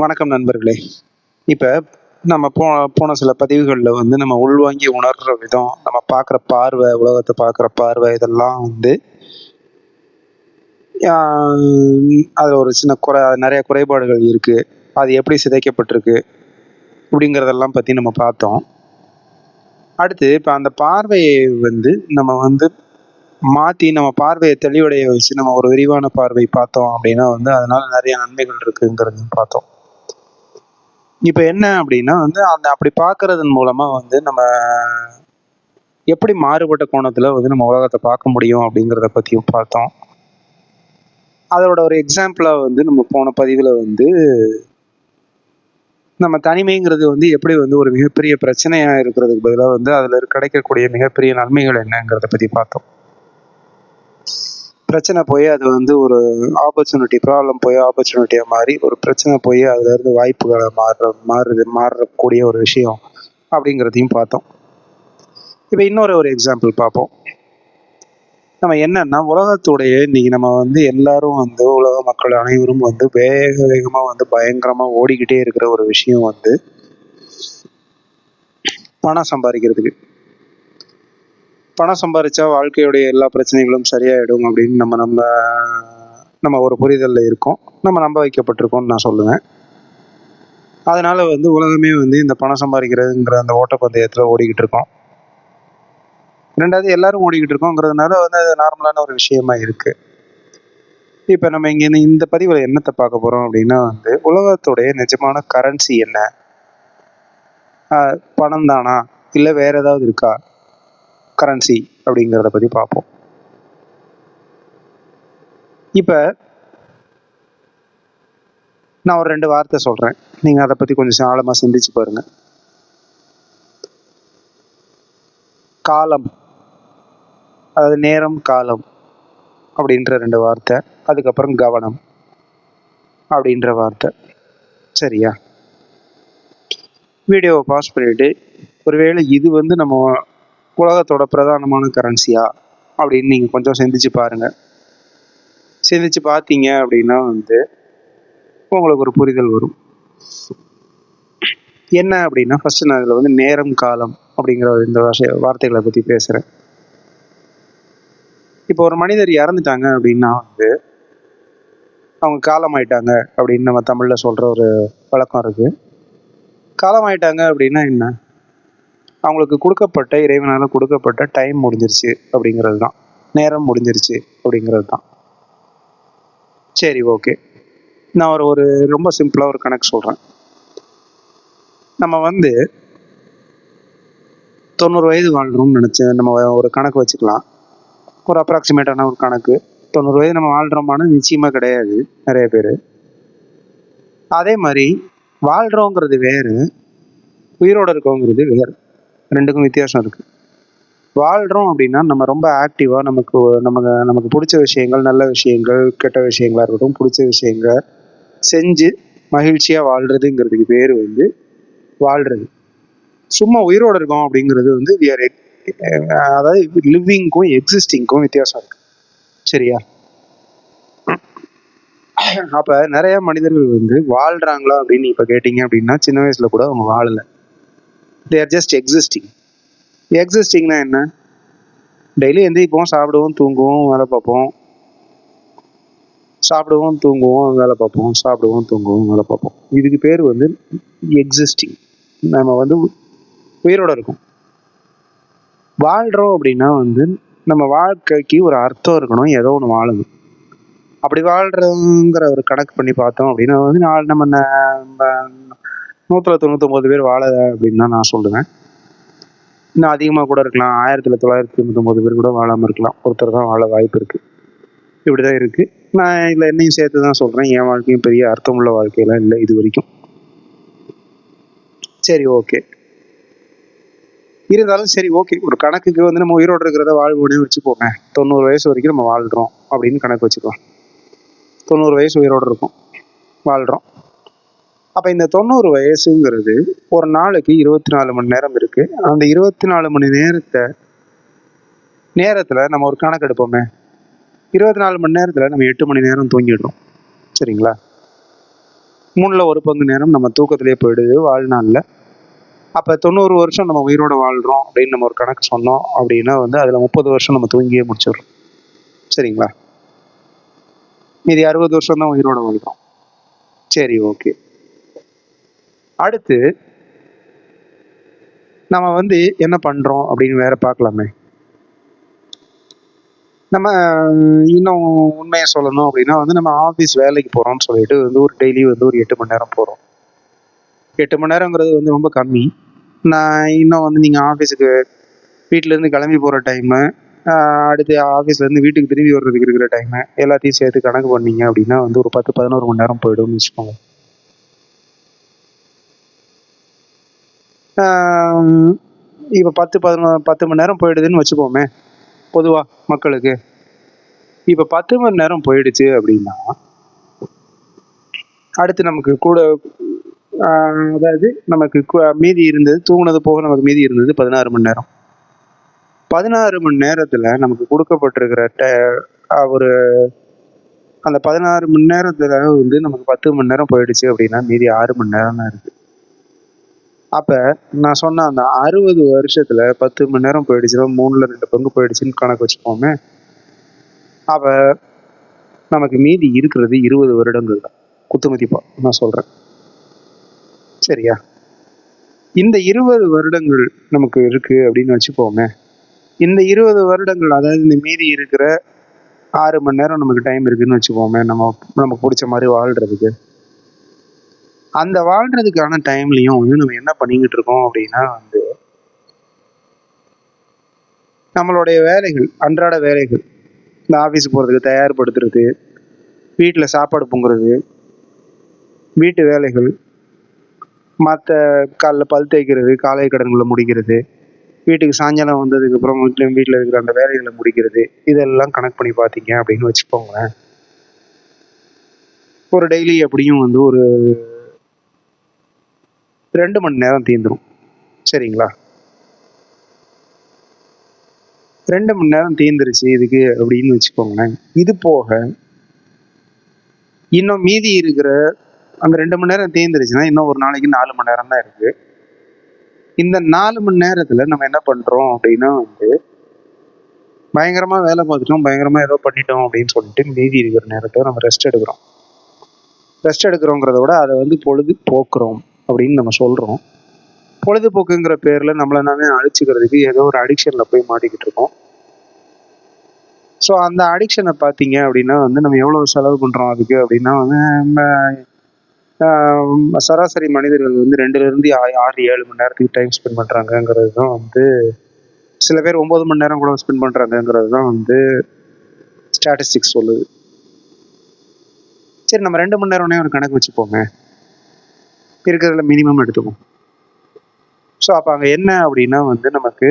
வணக்கம் நண்பர்களே. இப்போ நம்ம போ போன சில பதிவுகளில் வந்து நம்ம உள்வாங்கி உணர்கிற விதம் நம்ம பார்க்குற பார்வை உலகத்தை பார்க்குற பார்வை இதெல்லாம் வந்து அது ஒரு சின்ன குறை நிறைய குறைபாடுகள் இருக்குது அது எப்படி சிதைக்கப்பட்டிருக்கு அப்படிங்கிறதெல்லாம் பற்றி நம்ம பார்த்தோம். அடுத்து இப்போ அந்த பார்வையை வந்து நம்ம வந்து மாற்றி நம்ம பார்வையை தெளிவடைய வச்சு நம்ம ஒரு விரிவான பார்வை பார்த்தோம் அப்படின்னா வந்து அதனால நிறைய நன்மைகள் இருக்குங்கிறதையும் பார்த்தோம். இப்போ என்ன அப்படின்னா வந்து அந்த அப்படி பார்க்கறதன் மூலமா வந்து நம்ம எப்படி மாறுபட்ட கோணத்துல வந்து நம்ம உலகத்தை பார்க்க முடியும் அப்படிங்கிறத பத்தியும் பார்த்தோம். அதோட ஒரு எக்ஸாம்பிளா வந்து நம்ம போன பதிவுல வந்து நம்ம தனிமைங்கிறது வந்து எப்படி வந்து ஒரு மிகப்பெரிய பிரச்சனையா இருக்கிறதுக்கு பதிலாக வந்து அதுல கிடைக்கக்கூடிய மிகப்பெரிய நன்மைகள் என்னங்கிறத பத்தி பார்த்தோம். பிரச்சனை போய் அது வந்து ஒரு ஆப்பர்ச்சுனிட்டி ப்ராப்ளம் போய் ஆப்பர்ச்சுனிட்டியாக மாறி ஒரு பிரச்சனை போய் அதுலேருந்து வாய்ப்புகளை மாறுற மாறுது மாறக்கூடிய ஒரு விஷயம் அப்படிங்கிறதையும் பார்த்தோம். இப்போ இன்னொரு ஒரு எக்ஸாம்பிள் பார்ப்போம். நம்ம என்னன்னா உலகத்துடைய இன்னைக்கு நம்ம வந்து எல்லாரும் வந்து உலக மக்கள் அனைவரும் வந்து வேக வேகமாக வந்து பயங்கரமாக ஓடிக்கிட்டே இருக்கிற ஒரு விஷயம் வந்து பணம் சம்பாதிக்கிறதுக்கு. பணம் சம்பாதிச்சா வாழ்க்கையுடைய எல்லா பிரச்சனைகளும் சரியாயிடும் அப்படின்னு நம்ம நம்ம நம்ம ஒரு புரிதலில் இருக்கோம். நம்ம நம்ப வைக்கப்பட்டிருக்கோம்னு நான் சொல்லுவேன். அதனால வந்து உலகமே வந்து இந்த பணம் சம்பாதிக்கிறதுங்கிற அந்த ஓட்டப்பந்தயத்தில் ஓடிக்கிட்டு இருக்கோம். ரெண்டாவது எல்லாரும் ஓடிக்கிட்டு இருக்கோங்கிறதுனால வந்து அது நார்மலான ஒரு விஷயமா இருக்கு. இப்போ நம்ம இங்கே இந்த பதிவில் என்னத்தை பார்க்க போகிறோம் அப்படின்னா வந்து உலகத்துடைய நிஜமான கரன்சி என்ன? பணம் தானா? இல்லை வேற ஏதாவது இருக்கா? கரன்சி அப்படிங்கிறத பற்றி பார்ப்போம். இப்போ நான் ஒரு ரெண்டு வார்த்தை சொல்கிறேன் நீங்கள் அதை பற்றி கொஞ்சம் ஆழமாக சிந்திச்சு பாருங்க. காலம். அதாவது நேரம் காலம் அப்படின்ற ரெண்டு வார்த்தை. அதுக்கப்புறம் கவனம் அப்படின்ற வார்த்தை. சரியா? வீடியோவை பாஸ் பண்ணிவிட்டு ஒருவேளை இது வந்து நம்ம உலகத்தோட பிரதானமான கரன்சியா அப்படின்னு நீங்கள் கொஞ்சம் சிந்திச்சு பாருங்கள் சிந்திச்சு பார்த்தீங்க அப்படின்னா வந்து உங்களுக்கு ஒரு புரிதல் வரும். என்ன அப்படின்னா ஃபர்ஸ்ட் நான் இதில் வந்து நேரம் காலம் அப்படிங்கிற இந்த வார்த்தைகளை பற்றி பேசுகிறேன் இப்போ ஒரு மனிதர் இறந்துட்டாங்க அப்படின்னா வந்து அவங்க காலமாயிட்டாங்க அப்படின்னு நம்ம தமிழில் சொல்கிற ஒரு வழக்கம் இருக்குது காலமாயிட்டாங்க அப்படின்னா என்ன? அவங்களுக்கு கொடுக்கப்பட்ட இறைவனால் கொடுக்கப்பட்ட டைம் முடிஞ்சிருச்சு அப்படிங்கிறது தான் நேரம் முடிஞ்சிருச்சு அப்படிங்கிறது தான் சரி ஓகே நான் ஒரு ஒரு ரொம்ப சிம்பிளாக ஒரு கணக்கு சொல்கிறேன் நம்ம வந்து தொண்ணூறு வயது வாழ்கிறோம்னு நினச்சி நம்ம ஒரு கணக்கு வச்சுக்கலாம். ஒரு அப்ராக்சிமேட்டான ஒரு கணக்கு. தொண்ணூறு வயது நம்ம வாழ்கிறோமானு நிச்சயமாக கிடையாது நிறைய பேர். அதே மாதிரி வாழ்கிறோங்கிறது வேறு உயிரோடு இருக்கோங்கிறது வேறு. ரெண்டுக்கும் வித்தியாசம் இருக்குது வாழ்கிறோம் அப்படின்னா நம்ம ரொம்ப ஆக்டிவாக நமக்கு நமக்கு நமக்கு பிடிச்ச விஷயங்கள் நல்ல விஷயங்கள் கெட்ட விஷயங்களாக இருக்கட்டும் பிடிச்ச விஷயங்கள் செஞ்சு மகிழ்ச்சியாக வாழ்கிறதுங்கிறதுக்கு பேர் வந்து வாழ்கிறது சும்மா உயிரோடு இருக்கோம் அப்படிங்கிறது வந்து அதாவது லிவிங்க்கும் எக்ஸிஸ்டிங்க்கும் வித்தியாசம் இருக்கு. சரியா? அப்போ நிறைய மனிதர்கள் வந்து வாழ்கிறாங்களா அப்படின்னு இப்போ கேட்டிங்க அப்படின்னா சின்ன வயசில் கூட அவங்க வாழலை. தே ஆர் ஜஸ்ட் எக்ஸிஸ்டிங் எக்ஸிஸ்டிங்னா என்ன? டெய்லி எந்திரிப்போம் சாப்பிடுவோம் தூங்குவோம் வேலை பார்ப்போம். சாப்பிடுவோம் தூங்குவோம் வேலை பார்ப்போம். சாப்பிடுவோம் தூங்குவோம் வேலை பார்ப்போம். இதுக்கு பேர் வந்து எக்ஸிஸ்டிங் நம்ம வந்து உயிரோட இருக்கும். வாழ்கிறோம் அப்படின்னா வந்து நம்ம வாழ்க்கைக்கு ஒரு அர்த்தம் இருக்கணும் ஏதோ ஒன்று வாழணும். அப்படி வாழ்கிறோங்கிற ஒரு கணக்கு பண்ணி பார்த்தோம் அப்படின்னா வந்து நாள் நம்ம நூற்றில் தொண்ணூத்தொம்பது பேர் வாழ அப்படின்னு தான் நான் சொல்லுவேன். இன்னும் அதிகமாக கூட இருக்கலாம். ஆயிரத்தில் தொள்ளாயிரத்தி தொண்ணூத்தொம்பது பேர் கூட வாழாமல் இருக்கலாம். ஒருத்தர் தான் வாழ வாய்ப்பு இருக்குது இப்படி தான் இருக்குது நான் இதில் என்னையும் சேர்த்து தான் சொல்கிறேன் என் வாழ்க்கையும் பெரிய அர்த்தமுள்ள வாழ்க்கையெல்லாம் இல்லை இது வரைக்கும். சரி ஓகே இருந்தாலும் சரி ஓகே ஒரு கணக்குக்கு வந்து நம்ம உயிரோடு இருக்கிறத வாழ்வுடனே வச்சுப்போங்க தொண்ணூறு வயசு வரைக்கும் நம்ம வாழ்கிறோம் அப்படின்னு கணக்கு வச்சுக்கலாம். தொண்ணூறு வயசு உயிரோடு இருக்கும். வாழ்கிறோம் அப்போ இந்த தொண்ணூறு வயசுங்கிறது ஒரு நாளைக்கு இருபத்தி நாலு மணி நேரம் இருக்குது அந்த இருபத்தி நாலு மணி நேரத்தை நேரத்தில் நம்ம ஒரு கணக்கு எடுப்போமே. இருபத்தி நாலு மணி நேரத்தில் நம்ம எட்டு மணி நேரம் தூங்கிடுறோம். சரிங்களா? மூணில் ஒரு பங்கு நேரம் நம்ம தூக்கத்திலே போயிடுது வாழ்நாளில். அப்போ தொண்ணூறு வருஷம் நம்ம உயிரோட வாழ்கிறோம் அப்படின்னு நம்ம ஒரு கணக்கு சொன்னோம் அப்படின்னா வந்து அதில் முப்பது வருஷம் நம்ம தூங்கியே முடிச்சிடுறோம். சரிங்களா? மீதி அறுபது வருஷம் தான் உயிரோட வாழ்கிறோம் சரி ஓகே. அடுத்து நம்ம வந்து என்ன பண்ணுறோம் அப்படின்னு வேற பார்க்கலாமே. நம்ம இன்னும் உண்மையை சொல்லணும் அப்படின்னா வந்து நம்ம ஆஃபீஸ் வேலைக்கு போகிறோம்னு சொல்லிட்டு வந்து ஒரு டெய்லி வந்து ஒரு எட்டு மணி நேரம் போகிறோம் எட்டு மணி நேரங்கிறது வந்து ரொம்ப கம்மி. நான் இன்னும் வந்து நீங்கள் ஆஃபீஸுக்கு வீட்டிலேருந்து கிளம்பி போகிற டைமு அடுத்து ஆஃபீஸ்லேருந்து வீட்டுக்கு திரும்பி வர்றதுக்கு இருக்கிற டைமு எல்லாத்தையும் சேர்த்து கணக்கு பண்ணீங்க அப்படின்னா வந்து ஒரு பத்து பதினோரு மணி நேரம் போயிடும்னு வச்சுக்கோங்க. இப்போ பத்து பதினோ பத்து மணி நேரம் போயிடுதுன்னு வச்சுக்கோமே பொதுவாக மக்களுக்கு. இப்போ பத்து மணி நேரம் போயிடுச்சு அப்படின்னா அடுத்து நமக்கு கூட அதாவது நமக்கு மீதி இருந்தது தூங்கினது போக நமக்கு மீதி இருந்தது பதினாறு மணி நேரம். பதினாறு மணி நேரத்தில் நமக்கு கொடுக்கப்பட்டிருக்கிற ஒரு அந்த பதினாறு மணி நேரத்தில் வந்து நமக்கு பத்து மணி நேரம் போயிடுச்சு அப்படின்னா மீதி ஆறு மணி நேரம் தான் இருக்குது அப்போ நான் சொன்ன அந்த அறுபது வருஷத்தில் பத்து மணி நேரம் போயிடுச்சுன்னா மூணில் ரெண்டு பங்கு போயிடுச்சுன்னு கணக்கு வச்சுக்கோமே. அப்போ நமக்கு மீதி இருக்கிறது இருபது வருடங்கள் தான். குத்துமதிப்பா நான் சொல்கிறேன் சரியா? இந்த இருபது வருடங்கள் நமக்கு இருக்கு அப்படின்னு வச்சுப்போமே இந்த இருபது வருடங்கள் அதாவது இந்த மீதி இருக்கிற ஆறு மணி நேரம் நமக்கு டைம் இருக்குன்னு வச்சுப்போமே நம்ம நமக்கு பிடிச்ச மாதிரி வாழ்கிறதுக்கு அந்த வாழ்றதுக்கான டைம்லையும் வந்து நம்ம என்ன பண்ணிக்கிட்டு இருக்கோம் அப்படின்னா வந்து நம்மளுடைய வேலைகள் அன்றாட வேலைகள் இந்த ஆஃபீஸ் போகிறதுக்கு தயார்படுத்துறது வீட்டில் சாப்பாடு பொங்குறது வீட்டு வேலைகள் மற்ற காலைல பல் தேய்க்கிறது காலை கடன்களை முடிக்கிறது வீட்டுக்கு சாயங்காலம் வந்ததுக்கப்புறம் வீட்டில் வீட்டில் இருக்கிற அந்த வேலைகளை முடிக்கிறது இதெல்லாம் கணக்கு பண்ணி பார்த்தீங்க அப்படின்னு வச்சுக்கோங்களேன். ஒரு டெய்லி எப்படியும் வந்து ஒரு ரெண்டு மணி நேரம் தீந்துடும் சரிங்களா? ரெண்டு மணி நேரம் தீந்துருச்சு இதுக்கு அப்படின்னு வச்சுக்கோங்களேன். இது போக இன்னும் மீதி இருக்கிற அந்த ரெண்டு மணி நேரம் தேர்ந்துருச்சுன்னா இன்னும் ஒரு நாளைக்கு நாலு மணி நேரம் தான் இருக்கு. இந்த நாலு மணி நேரத்துல நம்ம என்ன பண்றோம் அப்படின்னா வந்து பயங்கரமா வேலை பார்த்துட்டோம் பயங்கரமா ஏதோ பண்ணிட்டோம் அப்படின்னு சொல்லிட்டு மீதி இருக்கிற நேரத்தை நம்ம ரெஸ்ட் எடுக்கிறோம். ரெஸ்ட் எடுக்கிறோங்கிறத விட அதை வந்து பொழுது போக்குறோம். அப்படின்னு நம்ம சொல்கிறோம் பொழுதுபோக்குங்கிற பேரில் நம்மள நாமே அழிச்சுக்கிறதுக்கு ஏதோ ஒரு அடிக்ஷனில் போய் மாட்டிக்கிட்டு இருக்கோம். ஸோ அந்த அடிக்ஷனை பார்த்தீங்க அப்படின்னா வந்து நம்ம எவ்வளோ செலவு பண்ணுறோம் அதுக்கு அப்படின்னா வந்து நம்ம சராசரி மனிதர்கள் வந்து ரெண்டுலேருந்து ஆறு ஏழு மணி நேரத்துக்கு டைம் ஸ்பெண்ட் பண்ணுறாங்கங்கிறது தான் வந்து சில பேர் ஒம்பது மணி நேரம் கூட ஸ்பெண்ட் பண்ணுறாங்கங்கிறது தான் வந்து ஸ்டாட்டிஸ்டிக்ஸ் சொல்லுது. சரி நம்ம ரெண்டு மணி நேரம்னே ஒரு கணக்கு வச்சுப்போங்க இருக்கிறதுல மினிமம் எடுத்துப்போம் ஸோ அப்போ அங்கே என்ன அப்படின்னா வந்து நமக்கு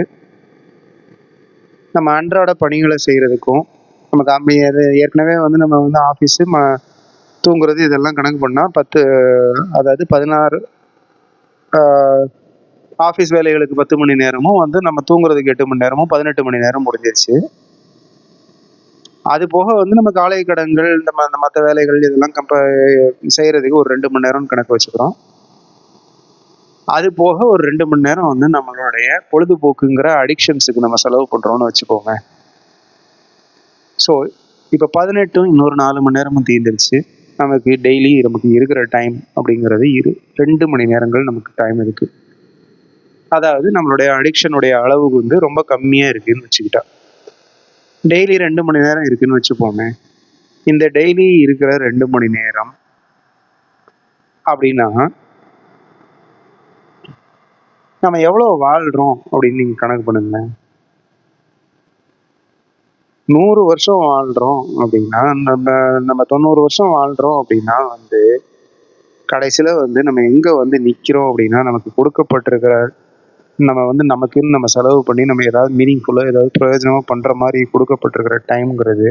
நம்ம அன்றாட பணிகளை செய்கிறதுக்கும் நமக்கு அம்மி அது ஏற்கனவே வந்து நம்ம வந்து ஆஃபீஸு ம தூங்குறது இதெல்லாம் கணக்கு பண்ணால் பத்து அதாவது பதினாறு ஆஃபீஸ் வேலைகளுக்கு பத்து மணி நேரமும் வந்து நம்ம தூங்குறதுக்கு எட்டு மணி நேரமும் பதினெட்டு மணி நேரம் முடிஞ்சிருச்சு. அது போக வந்து நம்ம காலை கடன்கள் இந்த மற்ற வேலைகள் இதெல்லாம் கம்ப செய்கிறதுக்கு ஒரு ரெண்டு மணி நேரம்னு கணக்கு வச்சுக்கிறோம். அது போக ஒரு ரெண்டு மணி நேரம் வந்து நம்மளுடைய பொழுதுபோக்குங்கிற அடிக்ஷன்ஸுக்கு நம்ம செலவு பண்ணுறோம்னு வச்சுக்கோங்க. ஸோ இப்போ பதினெட்டும் இன்னொரு நாலு மணி நேரமும் தீர்ந்துருச்சு நமக்கு டெய்லி நமக்கு இருக்கிற டைம் அப்படிங்கிறது இரு ரெண்டு மணி நேரங்கள் நமக்கு டைம் இருக்குது அதாவது நம்மளுடைய அடிக்ஷனுடைய அளவு வந்து ரொம்ப கம்மியாக இருக்குதுன்னு வச்சுக்கிட்டா. டெய்லி ரெண்டு மணி நேரம் இருக்குன்னு வச்சுப்போமே இந்த டெய்லி இருக்கிற ரெண்டு மணி நேரம் அப்படின்னா நம்ம எவ்வளோ வாழ்கிறோம் அப்படின்னு நீங்கள் கணக்கு பண்ணுங்களேன். நூறு வருஷம் வாழ்கிறோம் அப்படின்னா நம்ம நம்ம தொண்ணூறு வருஷம் வாழ்கிறோம் அப்படின்னா வந்து கடைசியில் வந்து நம்ம எங்கே வந்து நிற்கிறோம் அப்படின்னா நமக்கு கொடுக்கப்பட்டிருக்கிற நம்ம வந்து நமக்குன்னு நம்ம செலவு பண்ணி நம்ம ஏதாவது மீனிங்ஃபுல்லாக ஏதாவது பிரயோஜனமாக பண்ணுற மாதிரி கொடுக்கப்பட்டிருக்கிற டைம்ங்கிறது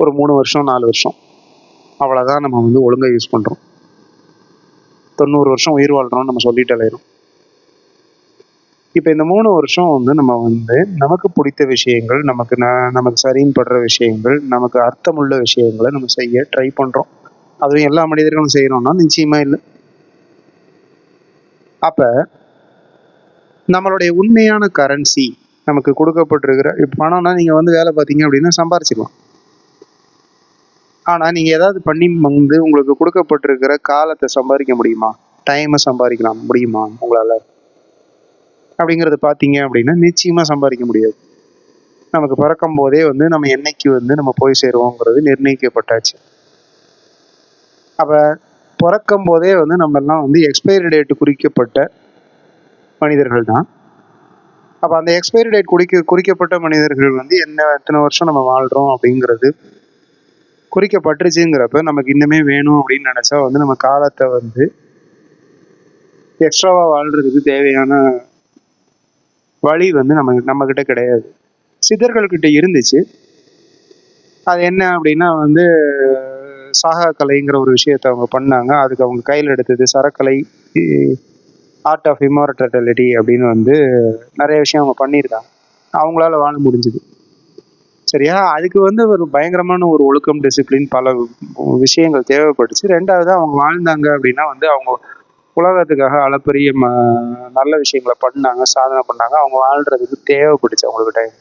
ஒரு மூணு வருஷம் நாலு வருஷம் அவ்வளோதான் நம்ம வந்து ஒழுங்காக யூஸ் பண்ணுறோம் தொண்ணூறு வருஷம் உயிர் வாழ்கிறோம்னு நம்ம சொல்லிட்டு அலையிறோம். இப்போ இந்த மூணு வருஷம் வந்து நம்ம வந்து நமக்கு பிடித்த விஷயங்கள் நமக்கு ந நமக்கு சரின்னு படுற விஷயங்கள் நமக்கு அர்த்தமுள்ள விஷயங்களை நம்ம செய்ய ட்ரை பண்ணுறோம் அதுவும் எல்லா மனிதர்களும் செய்கிறோம்னா நிச்சயமாக இல்லை. அப்போ நம்மளுடைய உண்மையான கரன்சி நமக்கு கொடுக்கப்பட்டிருக்கிற இப்போ பணம்னா நீங்கள் வந்து வேலை பார்த்தீங்க அப்படின்னா சம்பாரிச்சிக்கலாம். ஆனால் நீங்கள் ஏதாவது பண்ணி வந்து உங்களுக்கு கொடுக்கப்பட்டிருக்கிற காலத்தை சம்பாதிக்க முடியுமா? டைமை சம்பாதிக்கலாம். முடியுமா? உங்களால். அப்படிங்கிறது பார்த்தீங்க அப்படின்னா நிச்சயமாக சம்பாதிக்க முடியாது. நமக்கு பறக்கும் போதே வந்து நம்ம என்னைக்கு வந்து நம்ம போய் சேருவோங்கிறது நிர்ணயிக்கப்பட்டாச்சு. அப்போ பிறக்கும் போதே வந்து நம்ம எல்லாம் வந்து எக்ஸ்பைரி டேட் குறிக்கப்பட்ட மனிதர்கள் தான். அப்போ அந்த எக்ஸ்பைரி டேட் குறிக்க குறிக்கப்பட்ட மனிதர்கள் வந்து என்ன எத்தனை வருஷம் நம்ம வாழ்கிறோம் அப்படிங்கிறது குறிக்கப்பட்டுருச்சுங்கிறப்ப நமக்கு இன்னுமே வேணும் அப்படின்னு நினச்சா வந்து நம்ம காலத்தை வந்து எக்ஸ்ட்ராவாக வாழ்கிறதுக்கு தேவையான வழி வந்து நம்ம நம்மக்கிட்ட கிடையாது. சித்தர்கள்கிட்ட இருந்துச்சு. அது என்ன அப்படின்னா வந்து சாகா கலைங்கிற ஒரு விஷயத்த அவங்க பண்ணாங்க. அதுக்கு அவங்க கையில் எடுத்தது சரக்கலை ஆர்ட் ஆஃப் இமார்டலிட்டி அப்படின்னு வந்து நிறைய விஷயம் அவங்க பண்ணியிருக்காங்க. அவங்களால வாழ முடிஞ்சுது. சரியா? அதுக்கு வந்து ஒரு பயங்கரமான ஒரு ஒழுக்கம் டிசிப்ளின் பல விஷயங்கள் தேவைப்பட்டுச்சு. ரெண்டாவது அவங்க வாழ்ந்தாங்க அப்படின்னா வந்து அவங்க உலகத்துக்காக அளப்பரிய ம நல்ல விஷயங்களை பண்ணாங்க சாதனை பண்ணாங்க. அவங்க வாழ்றதுக்கு தேவைப்பட்டுச்சு அவங்களுக்கு டைம்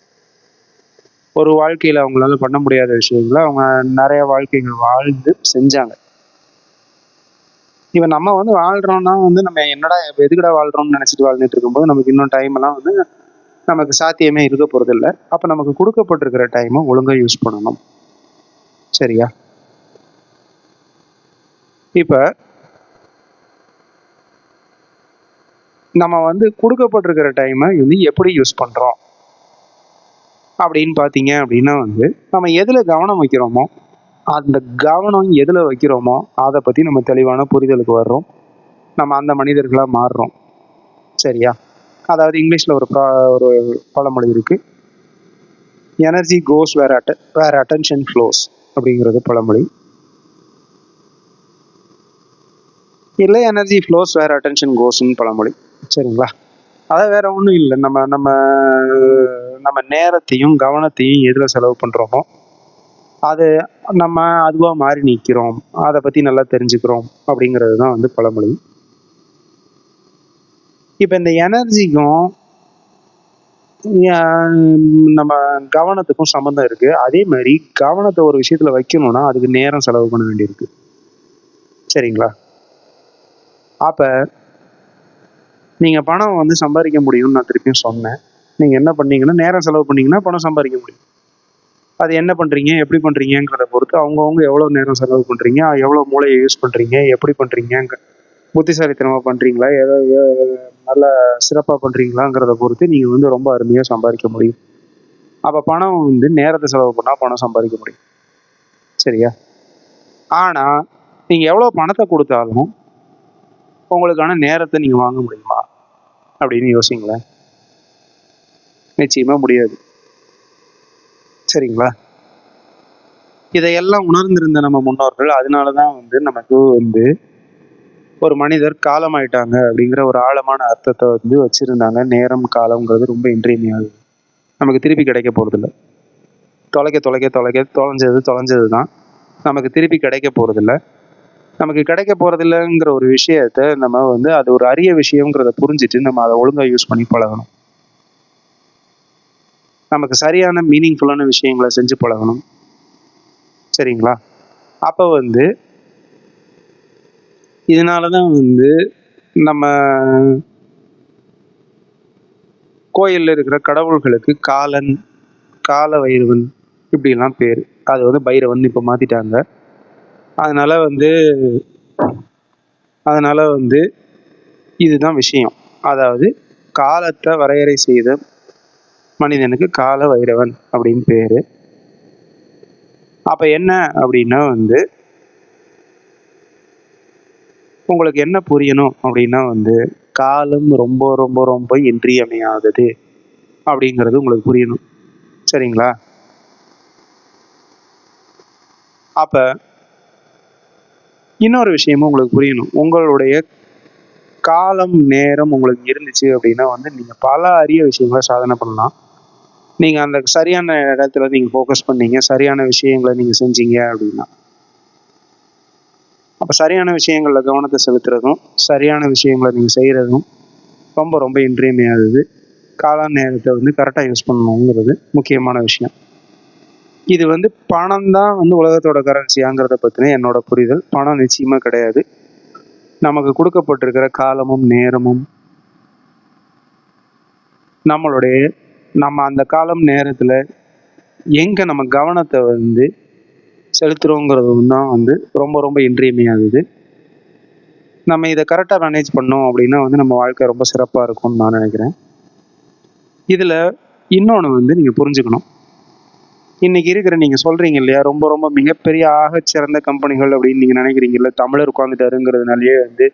ஒரு வாழ்க்கையில் அவங்களால பண்ண முடியாத விஷயங்களை அவங்க நிறைய வாழ்க்கைகள் வாழ்ந்து செஞ்சாங்க. இப்போ நம்ம வந்து வாழ்கிறோம்னா வந்து நம்ம என்னடா இப்போ எதுக்கடா வாழ்கிறோம்னு நினச்சிட்டு வாழ்ந்துட்டு இருக்கும்போது நமக்கு இன்னும் டைம் எல்லாம் வந்து நமக்கு சாத்தியமே இருக்க போகிறதில்ல அப்போ நமக்கு கொடுக்கப்பட்டிருக்கிற டைமை ஒழுங்காக யூஸ் பண்ணணும். சரியா? இப்போ நம்ம வந்து கொடுக்கப்பட்டிருக்கிற டைமை வந்து எப்படி யூஸ் பண்ணுறோம் அப்படின்னு பார்த்தீங்க அப்படின்னா வந்து நம்ம எதில் கவனம் வைக்கிறோமோ அந்த கவனம் எதில் வைக்கிறோமோ அதை பற்றி நம்ம தெளிவான புரிதலுக்கு வர்றோம். நம்ம அந்த மனிதர்களாக மாறுறோம். சரியா? அதாவது இங்கிலீஷில் ஒரு ஒரு பழமொழி இருக்குது எனர்ஜி கோஸ் வேர் அட்ட வேர் அட்டென்ஷன் ஃப்ளோஸ் அப்படிங்கிறது பழமொழி. இல்லை எனர்ஜி ஃப்ளோஸ் வேர் அட்டென்ஷன் கோஸ்ன்னு பழமொழி. சரிங்களா? அதை வேற ஒன்றும் இல்லை. நம்ம நம்ம நம்ம நேரத்தையும் கவனத்தையும் எதில் செலவு பண்ணுறோமோ அது நம்ம அதுவாக மாறி நிற்கிறோம் அதை பற்றி நல்லா தெரிஞ்சுக்கிறோம் அப்படிங்கிறது தான் வந்து பழமொழி. இப்போ இந்த எனர்ஜிக்கும் நம்ம கவனத்துக்கும் சம்மந்தம் இருக்குது அதே மாதிரி கவனத்தை ஒரு விஷயத்தில் வைக்கணும்னா அதுக்கு நேரம் செலவு பண்ண வேண்டியிருக்கு. சரிங்களா? அப்போ நீங்கள் பணம் வந்து சம்பாதிக்க முடியும்னு நான் திருப்பியும் சொன்னேன். நீங்கள் என்ன பண்ணீங்கன்னா நேரம் செலவு பண்ணீங்கன்னா பணம் சம்பாதிக்க முடியும். அது என்ன பண்ணுறீங்க எப்படி பண்ணுறீங்கிறத பொறுத்து அவங்கவுங்க எவ்வளோ நேரம் செலவு பண்ணுறீங்க எவ்வளோ மூளையை யூஸ் பண்ணுறீங்க எப்படி பண்ணுறீங்க புத்திசாலித்தனமாக பண்ணுறீங்களா ஏதோ நல்லா சிறப்பாக பண்ணுறீங்களாங்கிறத பொறுத்து நீங்கள் வந்து ரொம்ப அருமையாக சம்பாதிக்க முடியும். அப்போ பணம் வந்து நேரத்தை செலவு பண்ணால் பணம் சம்பாதிக்க முடியும். சரியா? ஆனால் நீங்கள் எவ்வளோ பணத்தை கொடுத்தாலும் உங்களுக்கான நேரத்தை நீங்கள் வாங்க முடியுமா? அப்படின்னு யோசிங்களேன் நிச்சயமாக முடியாது. சரிங்களா? இதையெல்லாம் உணர்ந்திருந்த நம்ம முன்னோர்கள் அதனால தான் வந்து நமக்கு வந்து ஒரு மனிதர் காலமாயிட்டாங்க அப்படிங்கிற ஒரு ஆழமான அர்த்தத்தை வந்து வச்சுருந்தாங்க. நேரம் காலம்ங்கிறது ரொம்ப இன்றியமையாது நமக்கு திருப்பி கிடைக்க போகிறதில்ல தொலைக்க தொலைக்க தொலைக்க தொலைஞ்சது தொலைஞ்சது தான் நமக்கு திருப்பி கிடைக்க போகிறதில்ல நமக்கு கிடைக்க போகிறதில்லங்கிற ஒரு விஷயத்த நம்ம வந்து அது ஒரு அரிய விஷயங்கிறத புரிஞ்சுட்டு நம்ம அதை ஒழுங்காக யூஸ் பண்ணி பழகணும். நமக்கு சரியான மீனிங்ஃபுல்லான விஷயங்களை செஞ்சு பழகணும். சரிங்களா? அப்போ வந்து இதனால தான் வந்து நம்ம கோயிலில் இருக்கிற கடவுள்களுக்கு காலன் கால வைரவன் இப்படிலாம் பேர். அது வந்து பைரவன் இப்போ மாற்றிட்டாங்க அதனால் வந்து அதனால் வந்து இதுதான் விஷயம். அதாவது காலத்தை வரையறை செய்த மனிதனுக்கு கால வைரவன் அப்படின்னு பேர். அப்போ என்ன அப்படின்னா வந்து உங்களுக்கு என்ன புரியணும் அப்படின்னா வந்து காலம் ரொம்ப ரொம்ப ரொம்ப இன்றியமையாதது அப்படிங்கிறது உங்களுக்கு புரியணும். சரிங்களா? அப்ப இன்னொரு விஷயமும் உங்களுக்கு புரியணும். உங்களுடைய காலம் நேரம் உங்களுக்கு இருந்துச்சு அப்படின்னா வந்து நீங்கள் பல அரிய விஷயங்களை சாதனை பண்ணலாம். நீங்கள் அந்த சரியான இடத்துல நீங்கள் ஃபோக்கஸ் பண்ணீங்க சரியான விஷயங்களை நீங்கள் செஞ்சீங்க அப்படின்னா. அப்போ சரியான விஷயங்களில் கவனத்தை செலுத்துறதும் சரியான விஷயங்களை நீங்கள் செய்கிறதும் ரொம்ப ரொம்ப இன்றியமையாதது. கால நேரத்தை வந்து கரெக்டாக யூஸ் பண்ணணுங்கிறது முக்கியமான விஷயம். இது வந்து பணம் தான் வந்து உலகத்தோட கரன்சியாங்கிறத பற்றின என்னோட புரிதல். பணம் நிச்சயமாக கிடையாது. நமக்கு கொடுக்கப்பட்டிருக்கிற காலமும் நேரமும் நம்மளுடைய நம்ம அந்த காலம் நேரத்தில் எங்கே நம்ம கவனத்தை வந்து செலுத்துகிறோங்கிறது தான் வந்து ரொம்ப ரொம்ப இன்றியமையாதது. நம்ம இதை கரெக்டாக மேனேஜ் பண்ணோம் அப்படின்னா வந்து நம்ம வாழ்க்கை ரொம்ப சிறப்பாக இருக்கும்னு நான் நினைக்கிறேன். இதில் இன்னொன்று வந்து நீங்கள் புரிஞ்சுக்கணும். இன்றைக்கி இருக்கிற நீங்கள் சொல்கிறீங்க இல்லையா ரொம்ப ரொம்ப மிகப்பெரிய ஆகச்சிறந்த கம்பெனிகள் அப்படின்னு நீங்கள் நினைக்கிறீங்கல்ல தமிழர் உட்காந்துட்டாருங்கிறதுனாலே வந்து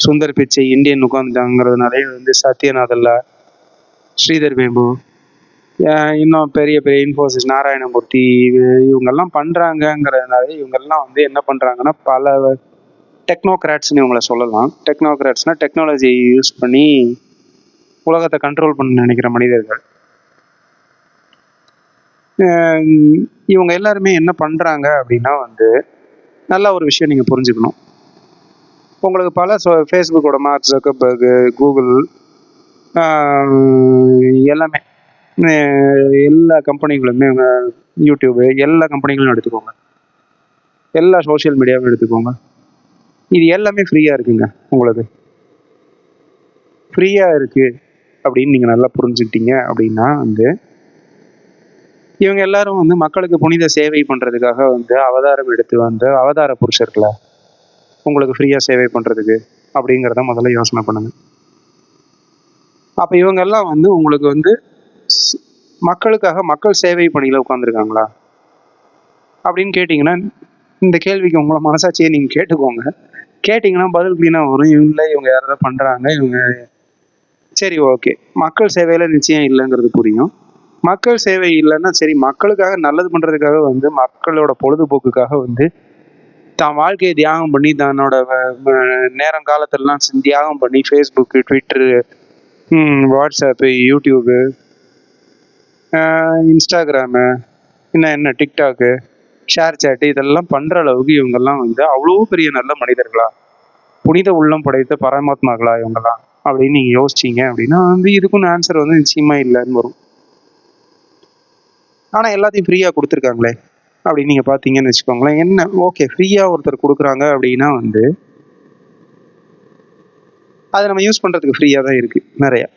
சுந்தர் பிச்சை இந்தியன் உட்காந்துட்டாங்கிறதுனாலே வந்து சத்யநாதல்லா ஸ்ரீதர் வேம்பு இன்னும் பெரிய பெரிய இன்ஃபோசிஸ் நாராயணமூர்த்தி இது- இவங்கெல்லாம் பண்ணுறாங்கங்கிறதுனால இவங்கெல்லாம் வந்து என்ன பண்ணுறாங்கன்னா பல டெக்னோக்ராட்ஸ்னு இவங்கள சொல்லலாம். டெக்னோக்ராட்ஸ்னால் டெக்னாலஜியை யூஸ் பண்ணி உலகத்தை கண்ட்ரோல் பண்ண நினைக்கிற மனிதர்கள். இவங்க எல்லாருமே என்ன பண்ணுறாங்க அப்படின்னா வந்து நல்ல ஒரு விஷயம் நீங்கள் புரிஞ்சுக்கணும். உங்களுக்கு பல ஃபேஸ்புக்கோட மார்க் ஜக்கர்பர்கு கூகுள் எல்லாமே எல்லா கம்பெனிகளுமே யூடியூபு எல்லா கம்பெனிகளும் எடுத்துக்கோங்க. எல்லா சோஷியல் மீடியாவும் எடுத்துக்கோங்க. இது எல்லாமே ஃப்ரீயாக இருக்குங்க உங்களுக்கு. ஃப்ரீயாக இருக்குது அப்படின்னு நீங்கள் நல்லா புரிஞ்சுக்கிட்டீங்க அப்படின்னா வந்து இவங்க எல்லாரும் வந்து மக்களுக்கு புனித சேவை பண்ணுறதுக்காக வந்து அவதாரம் எடுத்து வந்து அவதார புருஷர்களை உங்களுக்கு ஃப்ரீயாக சேவை பண்ணுறதுக்கு அப்படிங்கிறத முதல்ல யோசனை பண்ணுங்க. அப்போ இவங்கெல்லாம் வந்து உங்களுக்கு வந்து மக்களுக்காக மக்கள் சேவை பணியில் உட்காந்துருக்காங்களா அப்படின்னு கேட்டிங்கன்னா இந்த கேள்விக்கு உங்களை மனசாட்சியை நீங்கள் கேட்டுக்கோங்க. கேட்டிங்கன்னா பதில் க்ளீனாக வரும். இவங்களே இவங்க யாராவது பண்ணுறாங்க இவங்க சரி ஓகே. மக்கள் சேவையில் நிச்சயம் இல்லைங்கிறது புரியும். மக்கள் சேவை இல்லைன்னா சரி மக்களுக்காக நல்லது பண்ணுறதுக்காக வந்து மக்களோட பொழுதுபோக்குக்காக வந்து தான் வாழ்க்கையை தியாகம் பண்ணி தன்னோட வ- நேரம் காலத்திலலாம் தியாகம் பண்ணி Facebook Twitter WhatsApp YouTube Instagram இன்னும் என்ன டிக்டாக்கு ஷேர் சேட்டு இதெல்லாம் பண்ணுற அளவுக்கு இவங்கெல்லாம் வந்து அவ்வளோ பெரிய நல்ல மனிதர்களா? புனித உள்ளம் படைத்த பரமாத்மாக்களா இவங்கெல்லாம் அப்படின்னு நீங்கள் யோசிச்சிங்க அப்படின்னா வந்து இதுக்கும் ஆன்சர் வந்து நிச்சயமாக இல்லைன்னு வரும். ஆனால் எல்லாத்தையும் ஃப்ரீயாக கொடுத்துருக்காங்களே அப்படின்னு நீங்கள் பார்த்தீங்கன்னு வச்சுக்கோங்களேன் என்ன ஓகே ஃப்ரீயாக ஒருத்தர் கொடுக்குறாங்க அப்படின்னா வந்து அதை நம்ம யூஸ் பண்ணுறதுக்கு ஃப்ரீயாக தான் இருக்குது நிறையா.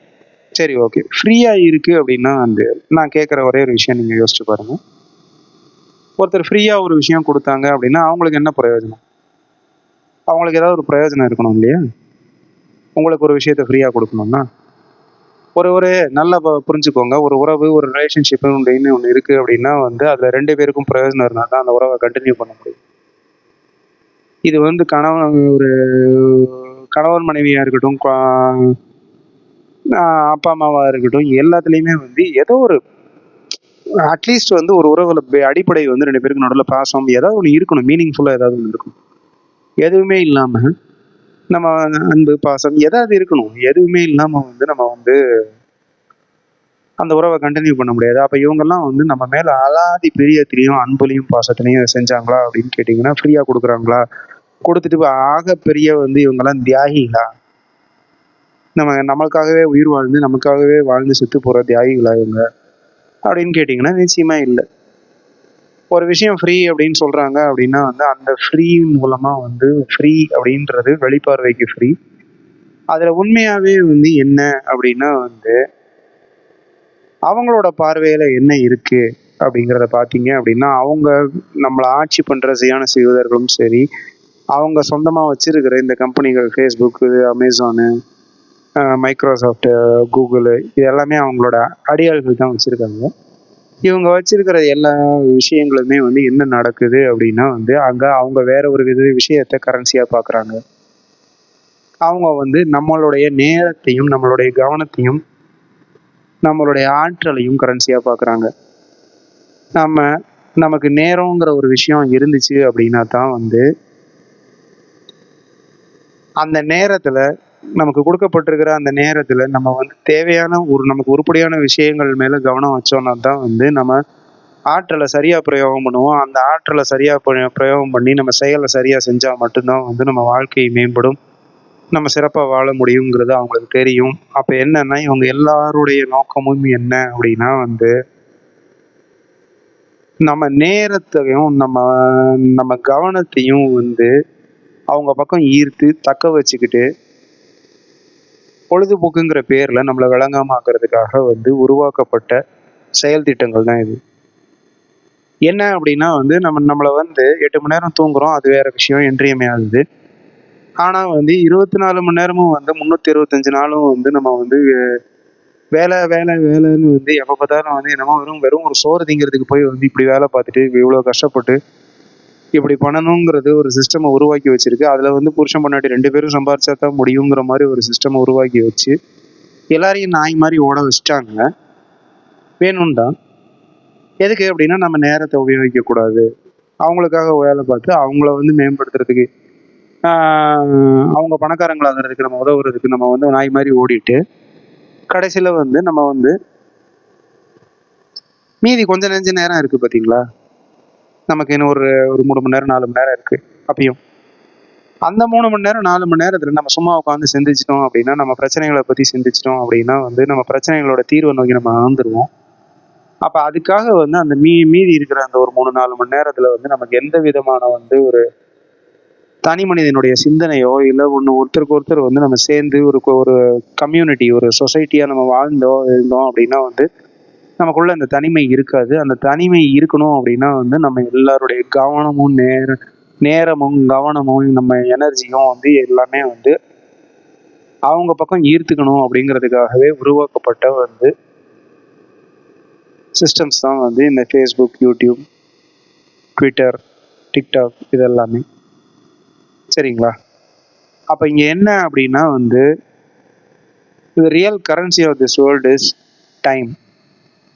சரி ஓகே ஃப்ரீயாக இருக்குது அப்படின்னா வந்து நான் கேட்குற ஒரே ஒரு விஷயம் நீங்கள் யோசிச்சு பாருங்கள் ஒருத்தர் ஃப்ரீயாக ஒரு விஷயம் கொடுத்தாங்க அப்படின்னா அவங்களுக்கு என்ன பிரயோஜனம்? அவங்களுக்கு ஏதாவது ஒரு பிரயோஜனம் இருக்கணும் இல்லையா? உங்களுக்கு ஒரு விஷயத்த ஃப்ரீயாக கொடுக்கணும்னா ஒரு ஒரு நல்லா புரிஞ்சுக்கோங்க. ஒரு உறவு ஒரு ரிலேஷன்ஷிப் அப்படின்னு ஒன்று இருக்குது அப்படின்னா வந்து அதில் ரெண்டு பேருக்கும் பிரயோஜனம் இருந்தால் தான் அந்த உறவை கண்டினியூ பண்ண முடியும். இது வந்து கணவன் ஒரு கணவன் மனைவியாக இருக்கட்டும் அப்பா அம்மாவாக இருக்கட்டும் எல்லாத்துலேயுமே வந்து ஏதோ ஒரு அட்லீஸ்ட் வந்து ஒரு உறவுல அடிப்படை வந்து ரெண்டு பேருக்கு நடுவில் பாசம் ஏதாவது ஒன்று இருக்கணும் மீனிங்ஃபுல்லாக ஏதாவது ஒன்று இருக்கணும். எதுவுமே இல்லாமல் நம்ம அன்பு பாசம் ஏதாவது இருக்கணும். எதுவுமே இல்லாமல் வந்து நம்ம வந்து அந்த உறவை கண்டினியூ பண்ண முடியாது. அப்போ இவங்கெல்லாம் வந்து நம்ம மேலே அலாதி பிரியத்திலையும் அன்புலையும் பாசத்துலையும் செஞ்சாங்களா அப்படின்னு கேட்டிங்கன்னா ஃப்ரீயாக கொடுக்குறாங்களா? கொடுத்துட்டு ஆக பெரிய வந்து இவங்கெல்லாம் தியாகிகளா? நம்ம நம்மளுக்காகவே உயிர் வாழ்ந்து நமக்காகவே வாழ்ந்து செத்து போகிற தியாகிகளா இவங்க? அப்படின்னு கேட்டிங்கன்னா நிச்சயமாக இல்லை. ஒரு விஷயம் ஃப்ரீ அப்படின்னு சொல்கிறாங்க அப்படின்னா வந்து அந்த ஃப்ரீ மூலமாக வந்து ஃப்ரீ அப்படின்றது வெளிப்பார்வைக்கு ஃப்ரீ அதில் உண்மையாகவே வந்து என்ன அப்படின்னா வந்து அவங்களோட பார்வையில் என்ன இருக்குது அப்படிங்கிறத பார்த்தீங்க அப்படின்னா அவங்க நம்மளை ஆட்சி பண்ணுற சரியான செய்வதர்களும் சரி அவங்க சொந்தமாக வச்சுருக்கிற இந்த கம்பெனிகள் ஃபேஸ்புக்கு அமேசானு மைக்ரோசாஃப்ட்டு கூகுளு இது எல்லாமே அவங்களோட அடியாள்கள் தான் வச்சுருக்காங்க. இவங்க வச்சிருக்கிற எல்லா விஷயங்களுமே வந்து என்ன நடக்குது அப்படின்னா வந்து அங்கே அவங்க வேற ஒரு வித விஷயத்த கரன்சியாக பார்க்குறாங்க அவங்க வந்து நம்மளுடைய நேரத்தையும் நம்மளுடைய கவனத்தையும் நம்மளுடைய ஆற்றலையும் கரன்சியாக பார்க்குறாங்க நம்ம நமக்கு நேரங்கிற ஒரு விஷயம் இருந்துச்சு அப்படின்னா தான் வந்து அந்த நேரத்தில் நமக்கு கொடுக்கப்பட்டிருக்கிற அந்த நேரத்தில் நம்ம வந்து தேவையான ஒரு நமக்கு உருப்படியான விஷயங்கள் மேலே கவனம் வச்சோம்னா தான் வந்து நம்ம ஆற்றலை சரியாக பிரயோகம் பண்ணுவோம். அந்த ஆற்றலை சரியாக பிரயோகம் பண்ணி நம்ம செயலை சரியாக செஞ்சால் மட்டும்தான் வந்து நம்ம வாழ்க்கை மேம்படும். நம்ம சிறப்பாக வாழ முடியுங்கிறது அவங்களுக்கு தெரியும். அப்போ என்னன்னா இவங்க எல்லாருடைய நோக்கமும் என்ன அப்படின்னா வந்து நம்ம நேரத்தையும் நம்ம நம்ம கவனத்தையும் வந்து அவங்க பக்கம் ஈர்த்து தக்க வச்சுக்கிட்டு பொழுதுபோக்குங்கிற பேரில் நம்மளை விளங்காமாக்குறதுக்காக வந்து உருவாக்கப்பட்ட செயல் திட்டங்கள் தான் இது. என்ன அப்படின்னா வந்து நம்ம நம்மளை வந்து எட்டு மணி நேரம் தூங்குறோம் அது வேற விஷயம் இன்றியமையாதது. ஆனால் வந்து இருபத்தி நாலு மணி நேரமும் வந்து முந்நூற்றி இருபத்தஞ்சு நாளும் வந்து நம்ம வந்து வேலை வேலை வேலைன்னு வந்து எப்போ பார்த்தாலும் வந்து என்னமோ வெறும் வெறும் ஒரு சோறு திங்கிறதுக்கு போய் வந்து இப்படி வேலை பார்த்துட்டு இவ்வளோ கஷ்டப்பட்டு இப்படி பண்ணணுங்கிறது ஒரு சிஸ்டமை உருவாக்கி வச்சிருக்கு. அதில் வந்து புருஷன் பொண்டாட்டி ரெண்டு பேரும் சம்பாரிச்சா தான் முடியுங்கிற மாதிரி ஒரு சிஸ்டமை உருவாக்கி வச்சு எல்லாரையும் நாய் மாதிரி ஓட வச்சுட்டாங்க. வேணும் தான் எதுக்கு அப்படின்னா நம்ம நேரத்தை உபயோகிக்க கூடாது. அவங்களுக்காக வேலை பார்த்து அவங்கள வந்து மேம்படுத்துறதுக்கு அவங்க பணக்காரங்களாகிறதுக்கு நம்ம உதவுறதுக்கு நம்ம வந்து நாய் மாதிரி ஓடிட்டு கடைசியில் வந்து நம்ம வந்து மீதி கொஞ்சம் நெஞ்ச நேரம் இருக்குது பார்த்தீங்களா நமக்கு இன்னும் ஒரு ஒரு மூணு மணி நேரம் நாலு மணி நேரம் இருக்கு. அப்பயும். அந்த மூணு மணி நேரம் நாலு மணி நேரத்தில் நம்ம சும்மா உட்காந்து சிந்திச்சிட்டோம் அப்படின்னா நம்ம பிரச்சனைகளை பற்றி சிந்திச்சிட்டோம் அப்படின்னா வந்து நம்ம பிரச்சனைகளோட தீர்வை நோக்கி நம்ம ஆந்துருவோம் அப்போ அதுக்காக வந்து அந்த மீ மீதி இருக்கிற அந்த ஒரு மூணு நாலு மணி நேரத்தில் வந்து நமக்கு எந்த விதமான வந்து ஒரு தனி மனிதனுடைய சிந்தனையோ இல்லை ஒன்று ஒருத்தருக்கு ஒருத்தர் வந்து நம்ம சேர்ந்து ஒரு ஒரு கம்யூனிட்டி ஒரு சொசைட்டியாக நம்ம வாழ்ந்தோ இருந்தோம் அப்படின்னா வந்து நமக்குள்ள அந்த தனிமை இருக்காது. அந்த தனிமை இருக்கணும் அப்படின்னா வந்து நம்ம எல்லாருடைய கவனமும் நேர நேரமும் கவனமும் நம்ம எனர்ஜியும் வந்து எல்லாமே வந்து அவங்க பக்கம் ஈர்த்துக்கணும் அப்படிங்கிறதுக்காகவே உருவாக்கப்பட்ட வந்து சிஸ்டம்ஸ் தான் வந்து இந்த ஃபேஸ்புக் யூடியூப் ட்விட்டர் டிக்டாக் இது எல்லாமே சரிங்களா? அப்போ இங்கே என்ன அப்படின்னா வந்து real currency of this world is time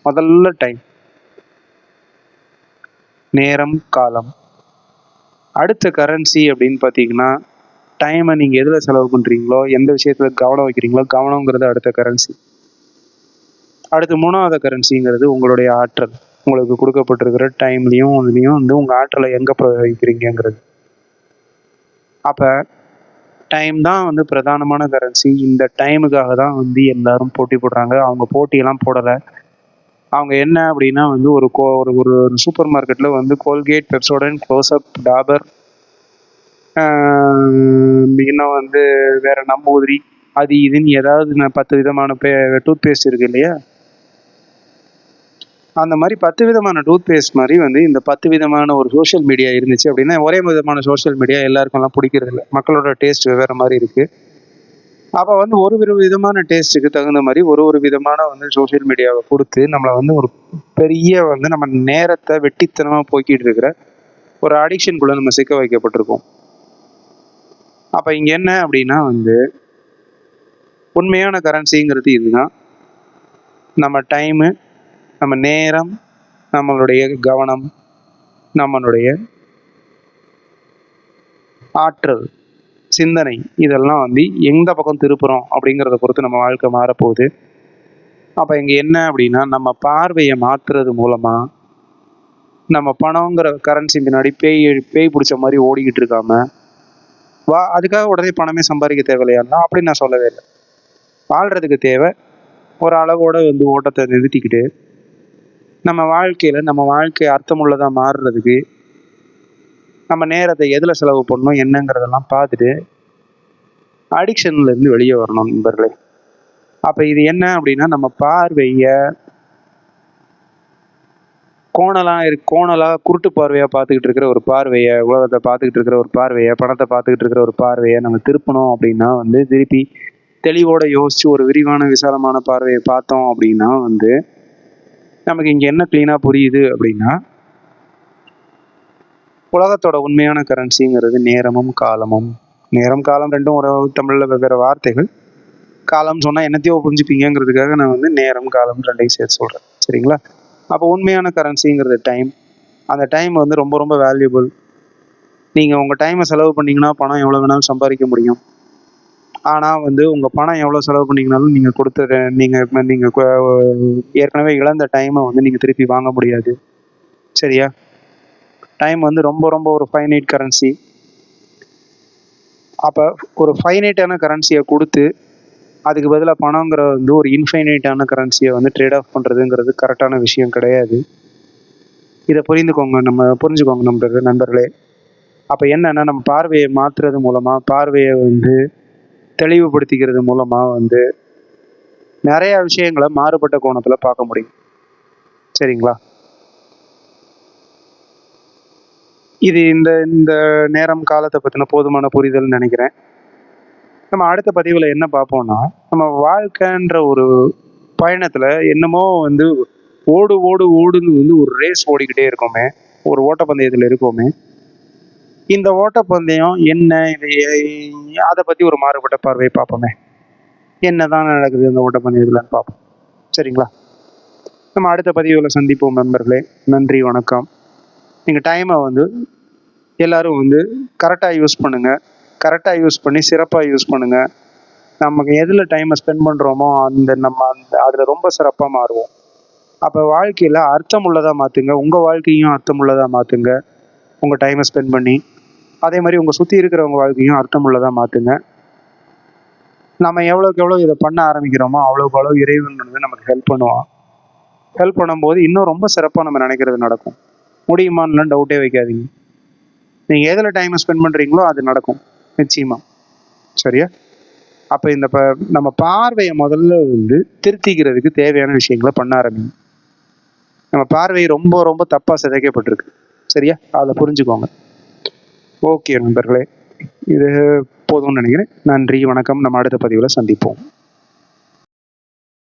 முதல்ல டைம் நேரம் காலம். அடுத்த கரன்சி அப்படின்னு பார்த்தீங்கன்னா டைமை நீங்கள் எதில் செலவு பண்ணுறீங்களோ எந்த விஷயத்தில் கவனம் வைக்கிறீங்களோ கவனங்கிறது அடுத்த கரன்சி அடுத்து மூணாவது கரன்சிங்கிறது உங்களுடைய ஆற்றல். உங்களுக்கு கொடுக்கப்பட்டிருக்கிற டைம்லையும் இதுலேயும் வந்து உங்கள் ஆற்றலை எங்கே பிரயோகிக்கிறீங்கிறது அப்போ டைம் தான் வந்து பிரதானமான கரன்சி இந்த டைமுக்காக தான் வந்து எல்லாரும் போட்டி போடுறாங்க. அவங்க போட்டியெல்லாம் போடலை. அவங்க என்ன அப்படின்னா வந்து ஒரு கோ ஒரு ஒரு சூப்பர் மார்க்கெட்டில் வந்து கோல்கேட் பெப்சோடன் க்ளோஸ்அப் டாபர் இன்னும் வந்து வேறு நம்பூதிரி அது இதுன்னு ஏதாவது பத்து விதமான பே டூத் பேஸ்ட் இருக்கு இல்லையா? அந்த மாதிரி பத்து விதமான டூத் பேஸ்ட் மாதிரி வந்து இந்த பத்து விதமான ஒரு சோஷியல் மீடியா இருந்துச்சு அப்படின்னா ஒரே விதமான சோஷியல் மீடியா எல்லாருக்கும்லாம் பிடிக்கிறது இல்லை மக்களோட டேஸ்ட் வெவ்வேறு மாதிரி இருக்குது அப்போ வந்து ஒரு ஒரு விதமான டேஸ்ட்டுக்கு தகுந்த மாதிரி ஒரு ஒரு விதமான வந்து சோஷியல் மீடியாவை கொடுத்து நம்மளை வந்து ஒரு பெரிய வந்து நம்ம நேரத்தை வெட்டித்தனமாக போய்கிட்டு இருக்கிற ஒரு அடிக்ஷனுக்குள்ளே நம்ம சிக்க வைக்கப்பட்டிருக்கோம். அப்போ இங்கே என்ன அப்படின்னா வந்து உண்மையான கரன்சிங்கிறது இதுதான். நம்ம டைமு நம்ம நேரம் நம்மளுடைய கவனம் நம்மளுடைய ஆற்றல். சிந்தனை இதெல்லாம் வந்து எந்த பக்கம் திருப்புறோம் அப்படிங்கிறத பொறுத்து நம்ம வாழ்க்கை மாறப்போகுது. அப்போ இங்கே என்ன அப்படின்னா நம்ம பார்வையை மாற்றுறது மூலமாக நம்ம பணங்கிற கரன்சி பின்னாடி பேய் பேய் பிடிச்ச மாதிரி ஓடிக்கிட்டு இருக்காம வா அதுக்காக உடனே பணமே சம்பாதிக்க தேவையில்லையா? அப்படின்னு நான் சொல்லவே இல்லை. வாழ்கிறதுக்கு தேவை. ஒரு அளவோட வந்து ஓட்டத்தை நிறுத்திக்கிட்டு நம்ம வாழ்க்கையில் நம்ம வாழ்க்கை அர்த்தமுள்ளதாக மாறுறதுக்கு நம்ம நேரத்தை எதில் செலவு பண்ணணும் என்னங்கிறதெல்லாம் பார்த்துட்டு அடிக்ஷன்லேருந்து வெளியே வரணும் நண்பர்களே. அப்போ இது என்ன அப்படின்னா நம்ம பார்வையை கோணலாக இரு கோணலாக குருட்டு பார்வையாக பார்த்துக்கிட்டு இருக்கிற ஒரு பார்வையை உலகத்தை பார்த்துக்கிட்டு இருக்கிற ஒரு பார்வையை பணத்தை பார்த்துக்கிட்டு இருக்கிற ஒரு பார்வையை நம்ம திருப்பணும் அப்படின்னா வந்து திருப்பி தெளிவோட யோசித்து ஒரு விரிவான விசாலமான பார்வையை பார்த்தோம் அப்படின்னா வந்து நமக்கு இங்கே என்ன க்ளீனாக புரியுது அப்படின்னா உலகத்தோட உண்மையான கரன்சிங்கிறது நேரமும் காலமும். நேரம் காலம் ரெண்டும் ஒரு தமிழில் வெவ்வேறு வார்த்தைகள். காலம் சொன்னால் என்னத்தையோ புரிஞ்சுப்பீங்கிறதுக்காக நான் வந்து நேரம் காலம் ரெண்டையும் சேர்த்து சொல்கிறேன் சரிங்களா? அப்போ உண்மையான கரன்சிங்கிறது டைம் அந்த டைம் வந்து ரொம்ப ரொம்ப வேல்யூபிள் நீங்கள் உங்கள் டைமை செலவு பண்ணிங்கன்னா பணம் எவ்வளோ வேணாலும் சம்பாதிக்க முடியும். ஆனால் வந்து உங்கள் பணம் எவ்வளோ செலவு பண்ணிங்கனாலும் நீங்கள் கொடுத்த நீங்கள் நீங்கள் ஏற்கனவே இழந்த டைமை வந்து நீங்கள் திருப்பி வாங்க முடியாது. சரியா? டைம் வந்து ரொம்ப ரொம்ப ஒரு ஃபைனைட் கரன்சி அப்போ ஒரு ஃபைனைட்டான கரன்சியை கொடுத்து அதுக்கு பதிலாக பணங்கிற வந்து ஒரு இன்ஃபைனைட்டான கரன்சியை வந்து ட்ரேட் ஆஃப் பண்ணுறதுங்கிறது கரெக்டான விஷயம் கிடையாது. இதை புரிந்துக்கோங்க நம்ம புரிஞ்சுக்கோங்க நம்ம நண்பர்களே. அப்போ என்னென்னா நம்ம பார்வையை மாற்றுறது மூலமாக பார்வையை வந்து தெளிவுபடுத்திக்கிறது மூலமாக வந்து நிறையா விஷயங்களை மாறுபட்ட கோணத்தில் பார்க்க முடியும். சரிங்களா? இது இந்த இந்த நேரம் காலத்தை பற்றின போதுமான புரிதல்னு நினைக்கிறேன். நம்ம அடுத்த பதிவில் என்ன பார்ப்போம்னா நம்ம வாழ்க்கைன்ற ஒரு பயணத்தில் என்னமோ வந்து ஓடு ஓடு ஓடுன்னு வந்து ஒரு ரேஸ் ஓடிக்கிட்டே இருக்கோமே ஒரு ஓட்டப்பந்தயத்தில் இருக்கோமே. இந்த ஓட்டப்பந்தயம் என்ன இது அதை பற்றி ஒரு மாறுபட்ட பார்வையை பார்ப்போமே. என்ன தான் நடக்குது இந்த ஓட்டப்பந்தயத்துலன்னு பார்ப்போம். சரிங்களா? நம்ம அடுத்த பதிவில் சந்திப்போம் நண்பர்களே. நன்றி வணக்கம். நீங்கள் டைமை வந்து எல்லோரும் வந்து கரெக்டாக யூஸ் பண்ணுங்கள் கரெக்டாக யூஸ் பண்ணி சிறப்பாக யூஸ் பண்ணுங்கள் நமக்கு எதில் டைமை ஸ்பெண்ட் பண்ணுறோமோ அந்த நம்ம அந்த அதில் ரொம்ப சிறப்பாக மாறுவோம். அப்போ வாழ்க்கையில் அர்த்தம் உள்ளதாக மாற்றுங்க உங்கள் வாழ்க்கையும் அர்த்தம் உள்ளதாக மாற்றுங்க உங்கள் டைமை ஸ்பெண்ட் பண்ணி அதே மாதிரி உங்கள் சுற்றி இருக்கிறவங்க வாழ்க்கையும் அர்த்தம் உள்ளதாக மாற்றுங்க நம்ம எவ்வளோக்கு எவ்வளோ இதை பண்ண ஆரம்பிக்கிறோமோ அவ்வளோக்கு அவ்வளோ இறைவன் வந்து நமக்கு ஹெல்ப் பண்ணுவான். ஹெல்ப் பண்ணும்போது இன்னும் ரொம்ப சிறப்பாக நம்ம நினைக்கிறது நடக்கும். முடியுமான்னு டவுட்டே வைக்காதீங்க. நீங்கள் எதில் டைமை ஸ்பெண்ட் பண்ணுறீங்களோ அது நடக்கும். நிச்சயமாக சரியா? அப்போ இந்த ப நம்ம பார்வையை முதல்ல வந்து திருத்திக்கிறதுக்கு தேவையான விஷயங்களை பண்ண ஆரம்பிங்க. நம்ம பார்வை ரொம்ப ரொம்ப தப்பாக சிதைக்கப்பட்டிருக்கு. சரியா? அதை புரிஞ்சுக்கோங்க. ஓகே நண்பர்களே. இது போதும்னு நினைக்கிறேன். நன்றி வணக்கம். நம்ம அடுத்த பதிவில் சந்திப்போம்.